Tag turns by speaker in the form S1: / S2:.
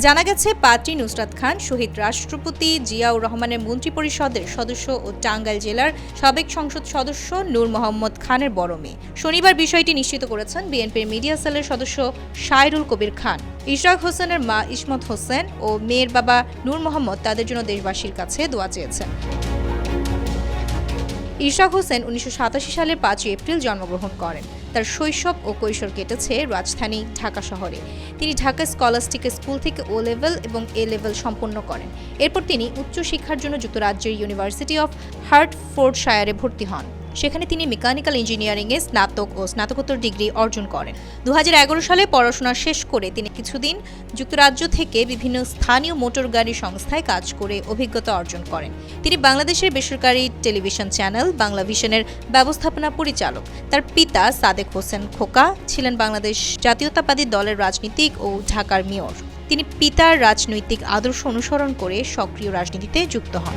S1: জানা গেছে পাত্রী নুসরাত খান, শহীদ রাষ্ট্রপতি জিয়াউর রহমানের মন্ত্রিপরিষদের সদস্য ও টাঙ্গাইল জেলার সাবেক সংসদ সদস্য নূর মোহাম্মদ খানের বড় মেয়ে। শনিবার বিষয়টি নিশ্চিত করেছেন বিএনপির মিডিয়া সেলের সদস্য শায়রুল কবির খান। ইশরাক হোসেনের মা ইসমত হোসেন ও মেয়ের বাবা নূর মোহাম্মদ তাদের জন্য দেশবাসীর কাছে দোয়া চেয়েছেন। ইশরাক হোসেন উনিশশো সালে পাঁচই এপ্রিল জন্মগ্রহণ করেন। তার শৈশব ও কৈশোর কেটেছে রাজধানী ঢাকা শহরে। তিনি ঢাকা স্কলাস্টিক স্কুল থেকে ও লেভেল এবং এ লেভেল সম্পন্ন করেন। এরপর তিনি উচ্চশিক্ষার জন্য যুক্তরাজ্যের ইউনিভার্সিটি অফ হার্টফোর্ডশায়ারে ভর্তি হন। সেখানে তিনি মেকানিক্যাল ইঞ্জিনিয়ারিংয়ে স্নাতক ও স্নাতকোত্তর ডিগ্রি অর্জন করেন। দু হাজার এগারো সালে পড়াশোনা শেষ করে তিনি কিছুদিন যুক্তরাজ্য থেকে বিভিন্ন স্থানীয় মোটর গাড়ি সংস্থায় কাজ করে অভিজ্ঞতা অর্জন করেন। তিনি বাংলাদেশের বেসরকারি টেলিভিশন চ্যানেল বাংলা ভিশনের ব্যবস্থাপনা পরিচালক। তার পিতা সাদেক হোসেন খোকা ছিলেন বাংলাদেশ জাতীয়তাবাদী দলের রাজনীতিক ও ঢাকার মেয়র। তিনি পিতার রাজনৈতিক আদর্শ অনুসরণ করে সক্রিয় রাজনীতিতে যুক্ত হন।